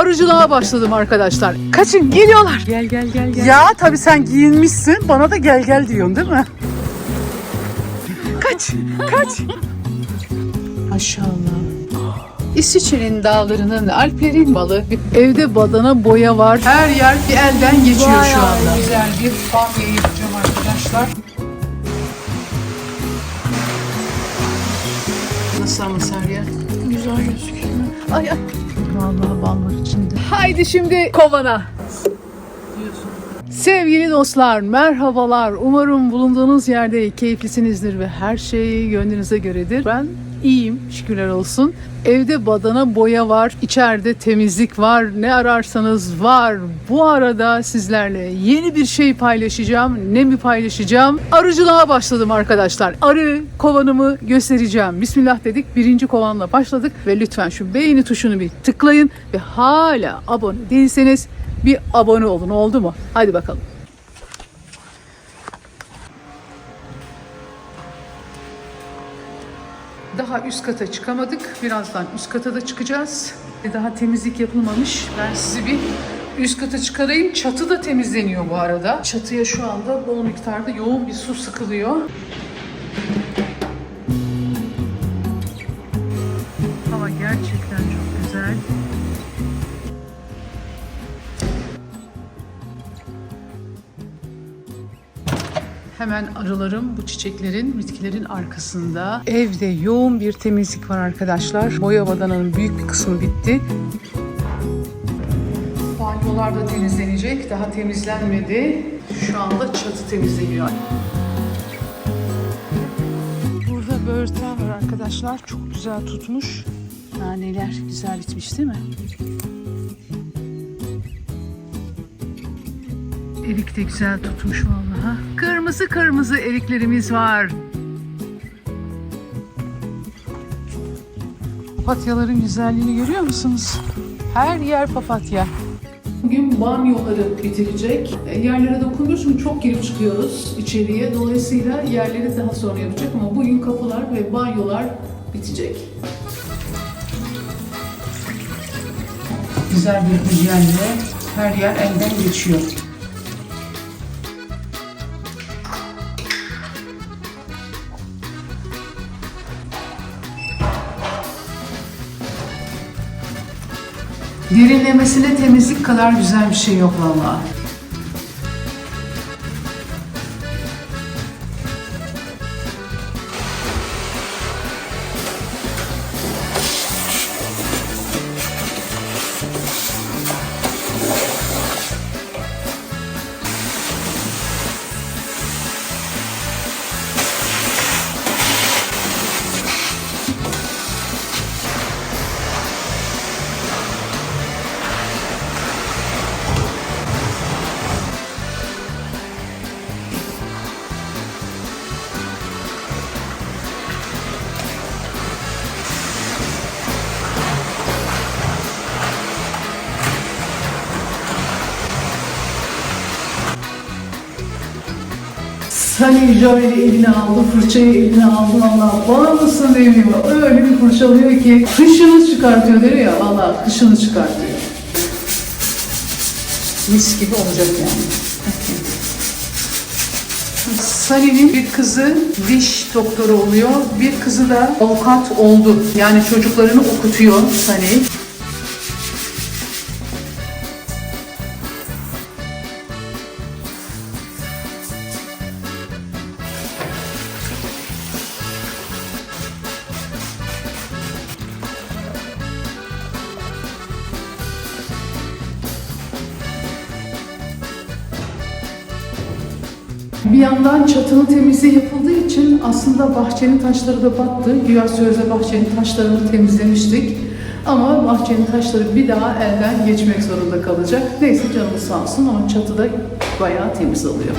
arıcılığa başladım arkadaşlar. Kaçın geliyorlar. Gel gel gel gel. Ya tabii sen giyinmişsin. Bana da gel gel diyorsun değil mi? Kaç kaç. Maşallah. İsviçre'nin dağlarının, Alplerin balı, evde badana boya var. Her yer bir elden geçiyor Vay şu anda. Güzel bir bamya yapacağım arkadaşlar. Nasıl ama Serya? Güzel gözüküyor. Ay ay. Vallahi bal içinde. Haydi şimdi kovana. Sevgili dostlar, merhabalar. Umarım bulunduğunuz yerde keyiflisinizdir ve her şey gönlünüze göredir. Ben iyiyim, şükürler olsun. Evde badana boya var, içeride temizlik var, ne ararsanız var. Bu arada sizlerle yeni bir şey paylaşacağım. Ne mi paylaşacağım? Arıcılığa başladım arkadaşlar. Arı kovanımı göstereceğim. Bismillah dedik, birinci kovanla başladık ve lütfen şu beğeni tuşunu bir tıklayın ve hala abone değilseniz bir abone olun oldu mu? Hadi bakalım. Daha üst kata çıkamadık. Birazdan üst kata da çıkacağız. Daha temizlik yapılmamış. Ben sizi bir üst kata çıkarayım. Çatı da temizleniyor bu arada. Çatıya şu anda bol miktarda yoğun bir su sıkılıyor. Hemen arılarım bu çiçeklerin, bitkilerin arkasında. Evde yoğun bir temizlik var arkadaşlar. Boya badananın büyük bir kısmı bitti. Banyolar da temizlenecek. Daha temizlenmedi. Şu anda çatı temizleniyor. Burada böğürtlen var arkadaşlar. Çok güzel tutmuş. Naneler güzel bitmiş değil mi? Erik de güzel tutmuş vallahi. Kırmızı kırmızı eriklerimiz var. Papatyaların güzelliğini görüyor musunuz? Her yer papatya. Bugün banyoları bitirecek. E, Yerlere dokunuyoruz çünkü çok girip çıkıyoruz içeriye. Dolayısıyla yerleri daha sonra yapacak ama bugün kapılar ve banyolar bitecek. Güzel bir hijyenle her yer elden geçiyor. Derinlemesine temizlik kadar güzel bir şey yok vallahi. Sani şöyle eline aldı, fırçayı eline aldı valla. Bana mısın demiyor. Öyle bir fırçalıyor ki kışını çıkartıyor diyor ya valla kışını çıkartıyor. Mis gibi olacak yani. Salih'in bir kızı diş doktoru oluyor. Bir kızı da avukat oldu. Yani çocuklarını okutuyor Salih. Bir yandan çatının temizliği yapıldığı için aslında bahçenin taşları da battı. Güya sözde bahçenin taşlarını temizlemiştik. Ama bahçenin taşları bir daha elden geçmek zorunda kalacak. Neyse canımız sağ olsun ama çatıda bayağı temiz oluyor.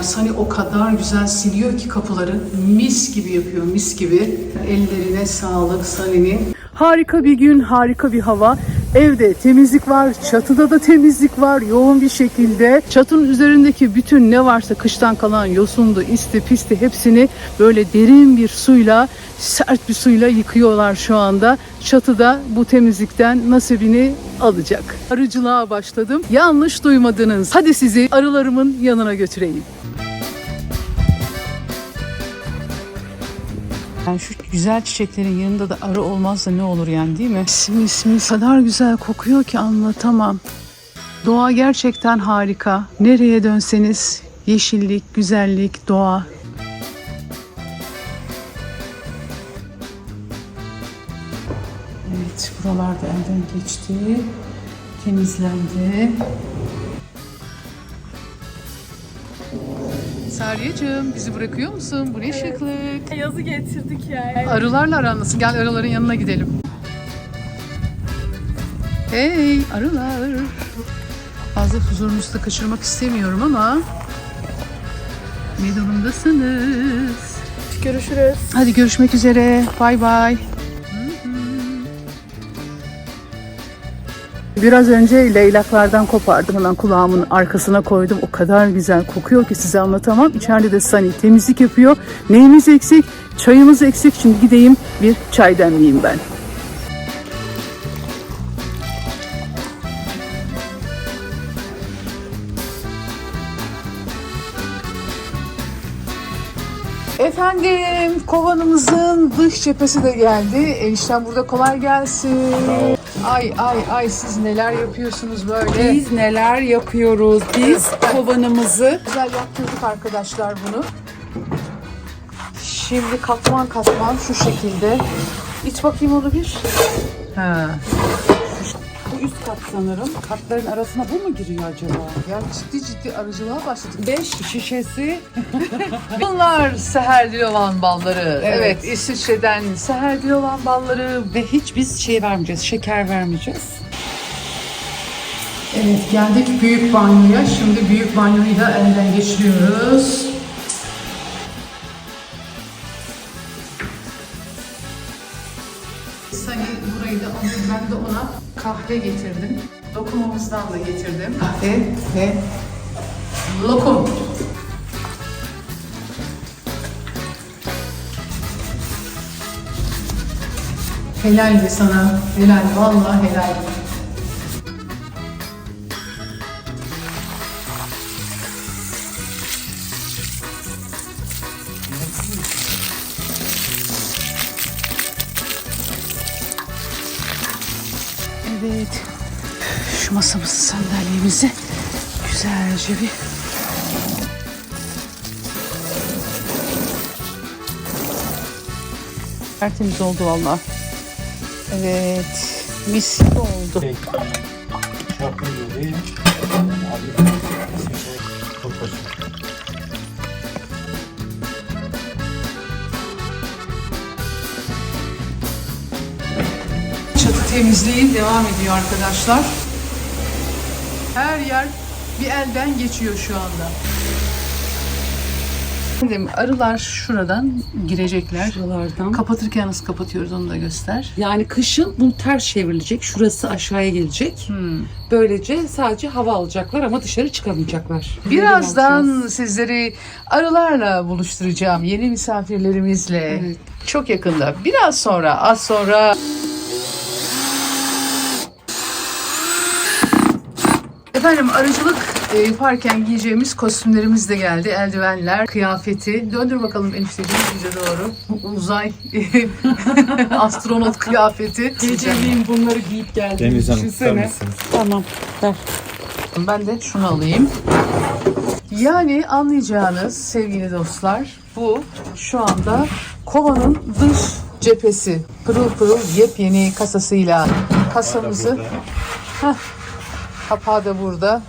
Sani o kadar güzel siliyor ki kapıları. Mis gibi yapıyor, mis gibi. Ellerine sağlık Sani'nin. Harika bir gün, harika bir hava. Evde temizlik var, çatıda da temizlik var yoğun bir şekilde. Çatının üzerindeki bütün ne varsa kıştan kalan yosundu, isti, pisti hepsini böyle derin bir suyla, sert bir suyla yıkıyorlar şu anda. Çatıda bu temizlikten nasibini alacak. Arıcılığa başladım. Yanlış duymadınız. Hadi sizi arılarımın yanına götüreyim. Yani şu güzel çiçeklerin yanında da arı olmazsa ne olur yani değil mi? Mis mis kadar güzel kokuyor ki anlatamam. Doğa gerçekten harika. Nereye dönseniz yeşillik, güzellik, doğa. Evet, buralarda elden geçti. Temizlendi. Sariyeciğim bizi bırakıyor musun? Bu ne şıklık. Yazı getirdik yani. Arılarla aran nasıl? Gel arıların yanına gidelim. Hey arılar. Fazla huzurunuzu da kaçırmak istemiyorum ama ne durumdasınız? Görüşürüz. Hadi görüşmek üzere. Bay bay. Biraz önce leylaklardan kopardım. Hemen kulağımın arkasına koydum. O kadar güzel kokuyor ki size anlatamam. İçeride de Sani temizlik yapıyor. Neyimiz eksik? Çayımız eksik. Şimdi gideyim bir çay demleyeyim ben. Efendim kovanımızın dış cephesi de geldi. Enişten burada kolay gelsin. Ay ay ay siz neler yapıyorsunuz böyle. Biz neler yapıyoruz? Biz kovanımızı Güzel yaptırdık arkadaşlar bunu. Şimdi katman katman şu şekilde. İç bakayım onu bir. Ha. Bu üst kat sanırım. Katların arasına bu mu giriyor acaba? Ya ciddi ciddi arıcılığa başladık. 5 şişesi Bunlar Seher Dilovan balları. Evet. Evet. İsviçre'den Seher Dilovan balları. ve hiç biz şey vermeyeceğiz, şeker vermeyeceğiz. Evet geldik büyük banyoya. Şimdi büyük banyoyu da elden geçiriyoruz. Kahve getirdim. Lokumumuzdan da getirdim. Kahve ve lokum. Helal be sana. Helal. Vallahi helal. Sandalyemizi güzelce bir Tertemiz oldu valla. Evet. Mis gibi oldu. Çatı temizliği devam ediyor arkadaşlar. Her yer bir elden geçiyor şu anda. Dedim, arılar şuradan girecekler. Şuralardan. Kapatırken nasıl kapatıyoruz onu da göster. Yani kışın bu ters çevrilecek. Şurası aşağıya gelecek. Böylece sadece hava alacaklar ama dışarı çıkamayacaklar. Birazdan sizleri arılarla buluşturacağım yeni misafirlerimizle. Evet. Çok yakında. Biraz sonra, az sonra. Efendim arıcılık e, yaparken giyeceğimiz kostümlerimiz de geldi. Eldivenler, kıyafeti. Döndür bakalım enişteciğim bize doğru. Uzay astronot kıyafeti. Geceliğin bunları giyip geldim. Deniz Hanım tutar Düşünsene. mısınız? Tamam. Ver. Ben de şunu alayım. Yani anlayacağınız sevgili dostlar bu şu anda kovanın dış cephesi. Pırıl pırıl yepyeni kasasıyla kasamızı Heh, kapağı da burada.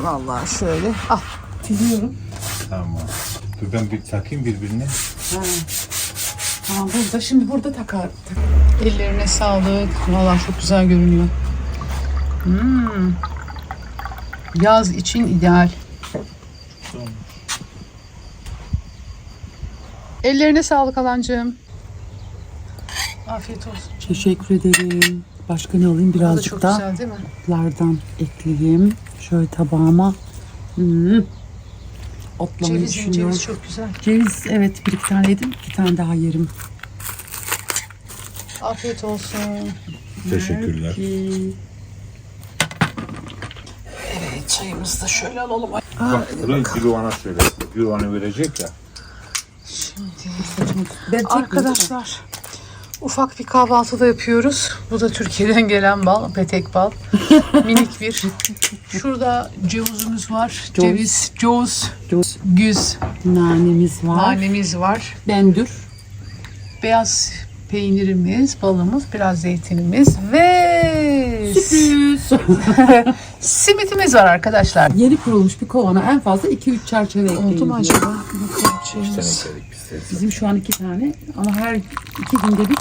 Vallahi şöyle. Ah diliyorum. Tamam. Dur ben bir takayım birbirine. Tamam burada şimdi burada takar. Ellerine sağlık. Vallahi çok güzel görünüyor. Hmm. Yaz için ideal. Ellerine sağlık Alancığım. Afiyet olsun. Teşekkür ederim. Başka ne alayım? Da Birazcık güzel değil mi? lardan ekleyeyim. Şöyle tabağıma. Hmm. Otlamayı Ceviz, düşünüyorum. ceviz çok güzel. Ceviz evet bir iki tane yedim. Bir tane daha yerim. Afiyet olsun. Teşekkürler. Evet çayımızı da şöyle alalım. Bak burayı Gülüvan'a söyle. Gülüvan'a verecek ya. Ben tek Arkadaşlar ufak bir kahvaltı da yapıyoruz. Bu da Türkiye'den gelen bal, petek bal. Minik bir. Şurada cevizimiz var. Ceviz, coz, Coz. güz, nanemiz var. nanemiz var. Bendür. Beyaz peynirimiz, balımız, biraz zeytinimiz ve simitimiz var arkadaşlar. Yeni kurulmuş bir kovana en fazla 2-3 çerçeve ekleyin. Oldu mu acaba? Bakalım Ekledik biz de. Bizim şu an iki tane ama her iki günde bir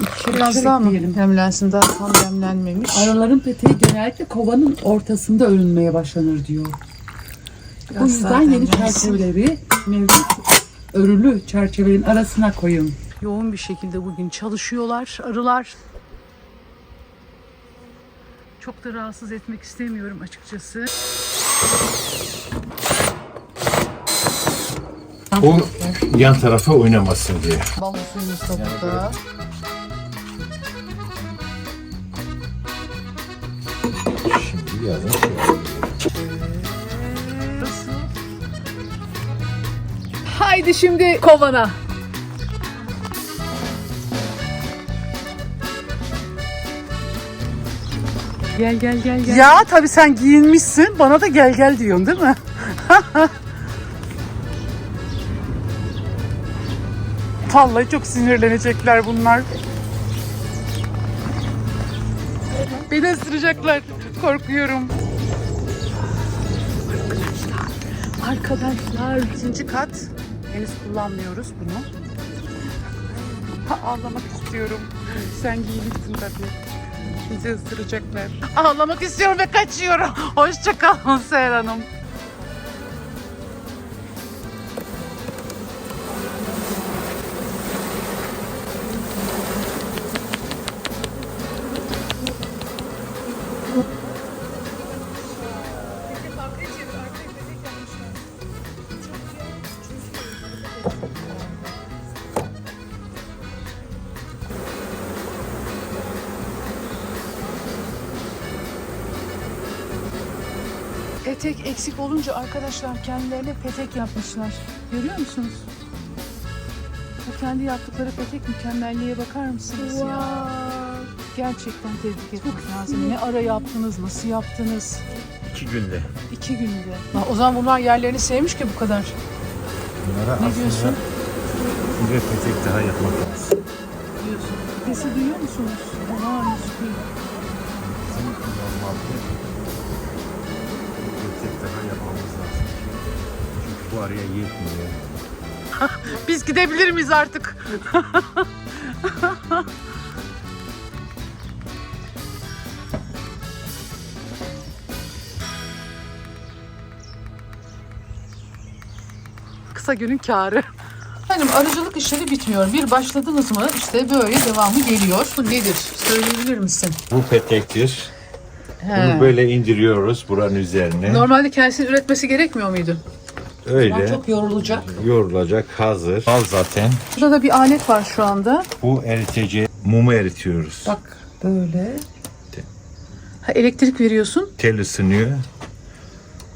ikişer Biraz ikişer daha mı ekleyelim. demlensin? Daha tam demlenmemiş. Araların peteği genellikle kovanın ortasında örülmeye başlanır diyor. Biraz Bu daha yüzden yeni demlensin. çerçeveleri mevcut örülü çerçevelerin arasına koyun. yoğun bir şekilde bugün çalışıyorlar arılar. Çok da rahatsız etmek istemiyorum açıkçası. O yan tarafa oynamasın diye. Da burada. Şimdi yarın şöyle. Haydi şimdi kovana. Gel gel gel gel. Ya tabii sen giyinmişsin bana da gel gel diyorsun değil mi? Vallahi çok sinirlenecekler bunlar. Beni ısıracaklar. Korkuyorum. Arkadaşlar ikinci kat. Henüz kullanmıyoruz bunu. Ağlamak istiyorum. Sen giymişsin tabii. Bizi ısıracaklar. Ağlamak istiyorum ve kaçıyorum. Hoşça kalın Seher Hanım. Eksik olunca arkadaşlar kendilerine petek yapmışlar. Görüyor musunuz? Bu kendi yaptıkları petek mükemmelliğe bakar mısınız ya? Gerçekten tebrik etmek lazım. Ne ara yaptınız, nasıl yaptınız? İki günde. İki günde. Ha, O zaman bunlar yerlerini sevmiş ki bu kadar. Bunlara Ne diyorsun? bir petek daha yapmak lazım. Diyorsun. Sesi duyuyor musunuz? Olağanüstü. Bizim normalde daha yapmamız lazım. Çünkü bu araya yetmiyor. Biz gidebilir miyiz artık? Kısa günün kârı. Efendim arıcılık işleri bitmiyor. Bir başladınız mı işte böyle devamı geliyor. Bu nedir? Söyleyebilir misin? Bu petektir. He. Bunu böyle indiriyoruz buranın üzerine. Normalde kendisini üretmesi gerekmiyor muydu? Öyle Çok yorulacak. yoğrulacak hazır. Al zaten. Burada da bir alet var şu anda. Bu eriteci mumu eritiyoruz. Bak böyle. Ha, elektrik veriyorsun. Tel ısınıyor.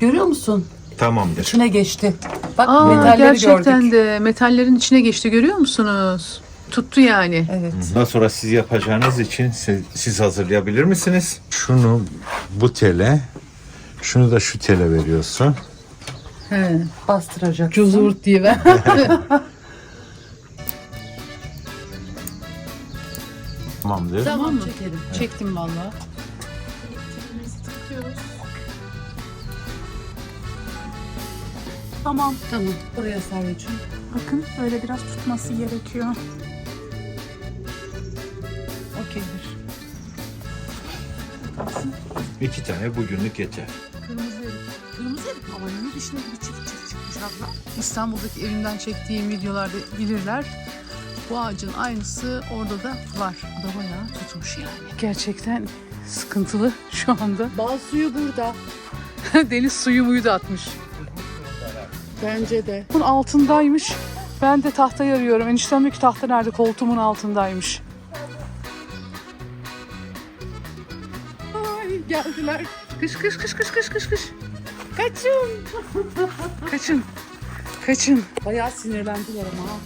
Görüyor musun? Tamamdır. İçine geçti. Bak Aa, metalleri gerçekten gördük. de metallerin içine geçti görüyor musunuz? Tuttu yani. Evet. Daha sonra siz yapacağınız için siz, siz hazırlayabilir misiniz? Şunu bu tele, şunu da şu tele veriyorsun. He, bastıracak. Cuzurt diye ben. Tamamdır. tamam mı? Çekelim. Çektim valla. Tamam. Tamam. Buraya Servet'ciğim. Bakın böyle biraz tutması gerekiyor. İki tane bugünlük yeter. Kırmızı erik. Kırmızı erik havanın dışına bir çift çift çıkmış abla. İstanbul'daki evimden çektiğim videolarda bilirler. Bu ağacın aynısı orada da var. O da bayağı tutmuş yani. Gerçekten sıkıntılı şu anda. Bal suyu burada. Deniz suyu muyu da atmış. Bence de. Bunun altındaymış. Ben de tahtayı arıyorum. Eniştem diyor ki tahta nerede? Koltuğumun altındaymış. Geldiler. Kış kış kış kış kış kış kış. Kaçın. Kaçın. Kaçın. Bayağı sinirlendiler ama. ha.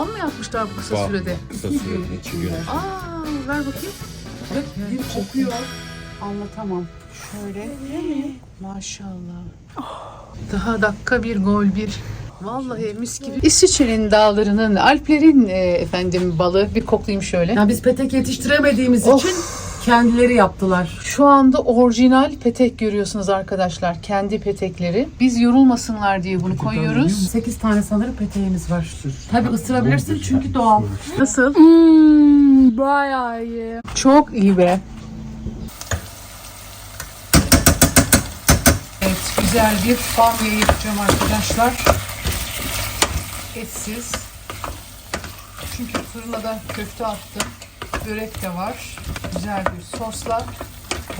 Al mı yapmışlar bu kısa sürede? Kısa sürede iki gün. Aa ver bakayım. Bir kokuyor. Anlatamam. Şöyle. Maşallah. Daha dakika bir gol bir. Vallahi mis gibi. İsviçre'nin dağlarının, Alplerin e, efendim balı. Bir koklayayım şöyle. Ya biz petek yetiştiremediğimiz Of. için kendileri yaptılar. Şu anda orijinal petek görüyorsunuz arkadaşlar. Kendi petekleri. Biz yorulmasınlar diye bunu koyuyoruz. 8 tane sanırım peteğimiz var. Tabii ısırabilirsin çünkü doğal. Nasıl? Hmm, bayağı iyi. Çok iyi be. Evet, güzel bir bamya yapacağım arkadaşlar. Etsiz. Çünkü fırına da köfte attım. Börek de var. Güzel bir sosla.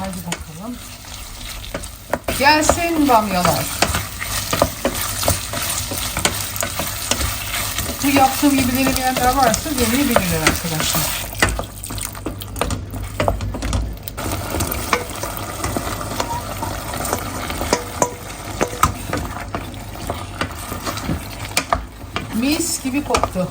Hadi bakalım. Gelsin bamyalar. Bu yaptığım gibi denemeyenler varsa deneyebilirler arkadaşlar. Mis gibi koktu.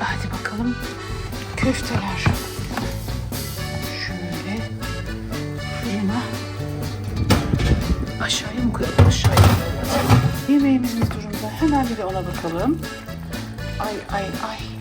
Hadi bakalım köfteler. Şöyle fırına aşağıya mı koyalım aşağıya? Yemeğimiz ne durumda? Hemen bir de ona bakalım. Ay ay ay.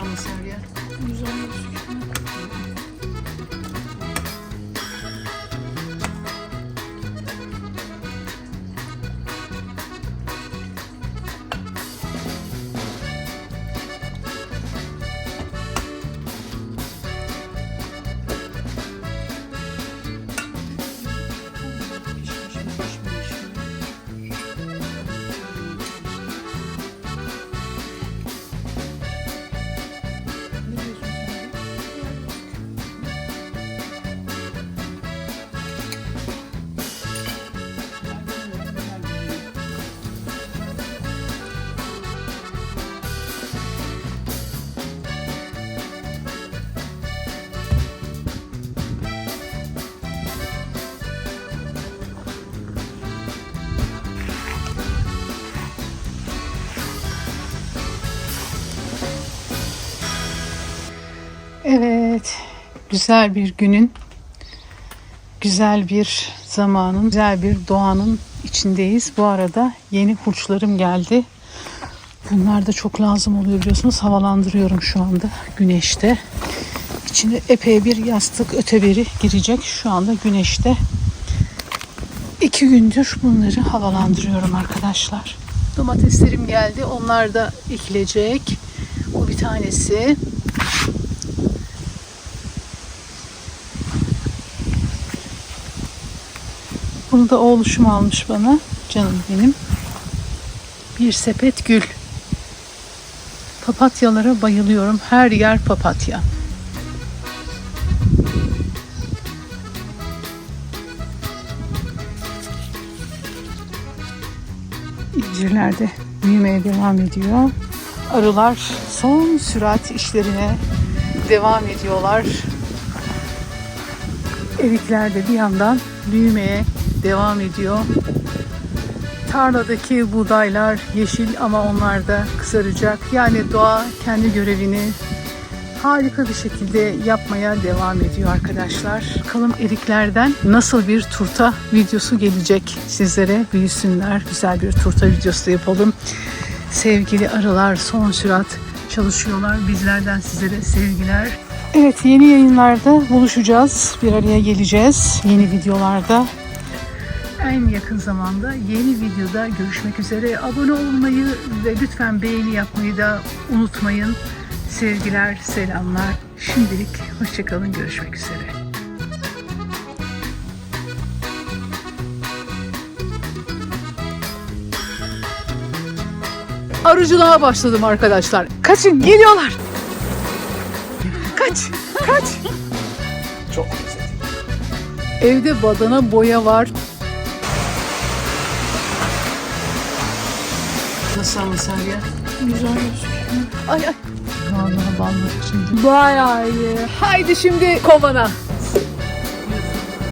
Ama Sergen? Güzel gözüküyor. Güzel bir günün, güzel bir zamanın, güzel bir doğanın içindeyiz. Bu arada yeni hurçlarım geldi. Bunlar da çok lazım oluyor biliyorsunuz. Havalandırıyorum şu anda güneşte. İçine epey bir yastık öteberi girecek şu anda güneşte. İki gündür bunları havalandırıyorum arkadaşlar. Domateslerim geldi. Onlar da ekilecek. tanesi. Bunu da oğluşum almış bana. Canım benim. Bir sepet gül. Papatyalara bayılıyorum. Her yer papatya. İncirler de büyümeye devam ediyor. Arılar son sürat işlerine devam ediyorlar. Erikler de bir yandan büyümeye devam ediyor. Tarladaki buğdaylar yeşil ama onlar da kızaracak. Yani doğa kendi görevini harika bir şekilde yapmaya devam ediyor arkadaşlar. Bakalım eriklerden nasıl bir turta videosu gelecek sizlere. Büyüsünler. Güzel bir turta videosu yapalım. Sevgili arılar son sürat çalışıyorlar. Bizlerden sizlere sevgiler. Evet yeni yayınlarda buluşacağız. Bir araya geleceğiz. Yeni videolarda. En yakın zamanda yeni videoda görüşmek üzere. Abone olmayı ve lütfen beğeni yapmayı da unutmayın. Sevgiler, selamlar. Şimdilik hoşçakalın. Görüşmek üzere. Arıcılığa başladım arkadaşlar. Kaçın geliyorlar. Kaç, kaç. Çok güzel. Evde badana boya var. Nasıl ama Salya? Güzel gözüküyor. Ay ay. Vallahi vallahi şimdi. Bayağı iyi. Haydi şimdi kovana.